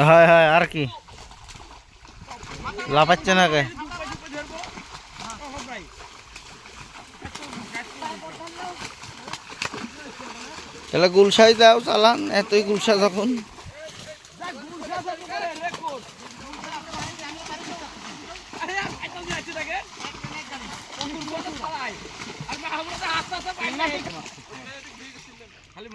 হয় হয় আর কি? লাফাচ্ছে না কে তাহলে গুলশাই দাও চালান এতই গুলশা যখন।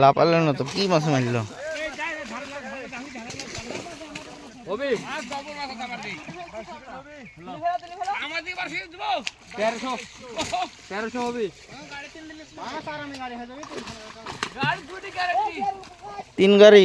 লাপালে না তো কি মাছ মারলো? তিন গাড়ি।